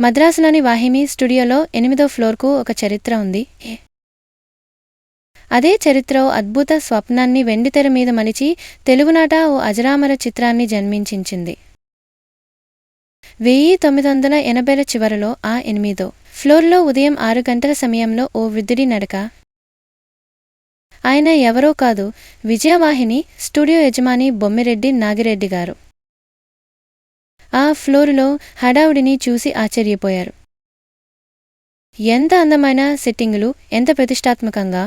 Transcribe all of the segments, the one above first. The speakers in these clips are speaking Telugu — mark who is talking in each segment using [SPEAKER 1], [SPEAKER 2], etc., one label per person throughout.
[SPEAKER 1] మద్రాసులోని వాహిమి స్టూడియోలో ఎనిమిదో ఫ్లోర్కు ఒక చరిత్ర ఉంది. అదే చరిత్ర ఓ అద్భుత స్వప్నాన్ని వెండితెర మీద మలిచి తెలుగునాట ఓ అజరామర చిత్రాన్ని జన్మించింది వెయ్యి తొమ్మిది వందల ఎనభైల చివరలో ఆ ఎనిమిదో ఫ్లోర్లో ఉదయం ఆరు గంటల సమయంలో ఓ వృద్ధుడి నడక. ఆయన ఎవరో కాదు విజయవాహిని స్టూడియో యజమాని బొమ్మిరెడ్డి నాగిరెడ్డి గారు. ఆ ఫ్లోరులో హడావుడిని చూసి ఆశ్చర్యపోయారు. ఎంత అందమైన సెట్టింగులు ఎంత ప్రతిష్టాత్మకంగా.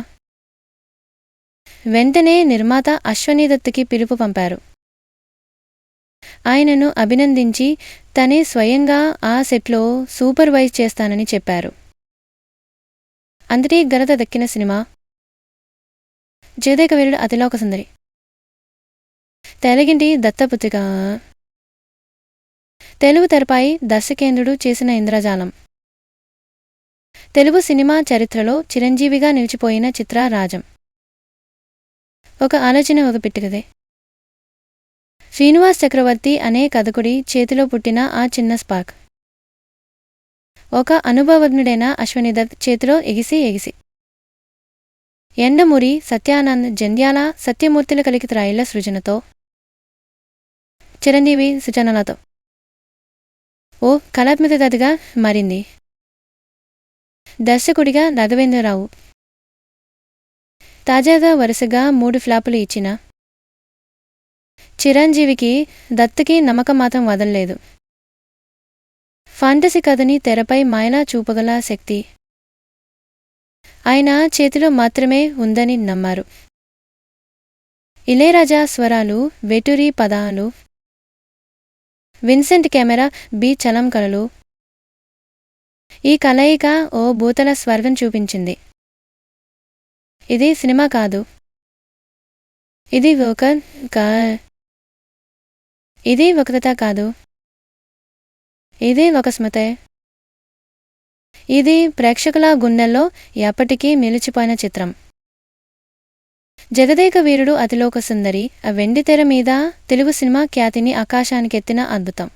[SPEAKER 1] వెంటనే నిర్మాత అశ్వనీదత్తుకి పిలుపు పంపారు. ఆయనను అభినందించి తనే స్వయంగా ఆ సెట్లో సూపర్వైజ్ చేస్తానని చెప్పారు. అందరి ఘనత దక్కిన సినిమా. జయదేక వీరుడు అతిలోక సుందరి తెలగింటి దత్తపుత్రిక తెలుగు తెరపై దర్శకేంద్రుడు చేసిన ఇంద్రజాలం. తెలుగు సినిమా చరిత్రలో చిరంజీవిగా నిలిచిపోయిన చిత్ర రాజం. ఒక ఆలోచన ఒక పిట్టుకదే. శ్రీనివాస్ చక్రవర్తి అనే కథకుడి చేతిలో పుట్టిన ఆ చిన్న స్పార్క్. ఒక అనుభవజ్ఞుడైన అశ్వనిదత్ చేతిలో ఎగిసి ఎగిసి. ఎండమురి సత్యానంద్ జంధ్యాల సత్యమూర్తుల కలికి త్రాయిల సృజనతో. చిరంజీవి సృజనలతో. ఓ కళాత్మకతగా మారింది. దర్శకుడిగా రాఘవేంద్రరావు. తాజాగా వరుసగా మూడు ఫ్లాపులు ఇచ్చిన చిరంజీవికి దత్తకి నమ్మకం మాత్రం వదలలేదు ఫాంటసీ కథని తెరపై మాయనా చూపగల శక్తి. ఆయన చేతిలో మాత్రమే ఉందని నమ్మారు. ఇళయరాజా స్వరాలు వెటూరి పదాలు విన్సెంట్ కెమెరా బి చలం కళలు ఈ కలయిక ఓ భూతల స్వర్గం చూపించింది. ఇది సినిమా కాదు. ఇది ఒక కా ఇది ఒకత కాదు. ఇది ఒక స్మృతే. ఇది ప్రేక్షకుల గుండెల్లో ఎప్పటికీ నిలిచిపోయిన చిత్రం. జగదేక వీరుడు అతిలోక సుందరి ఆ వెండి తెర మీద తెలుగు సినిమా ఖ్యాతిని ఆకాశానికెత్తిన అద్భుతం.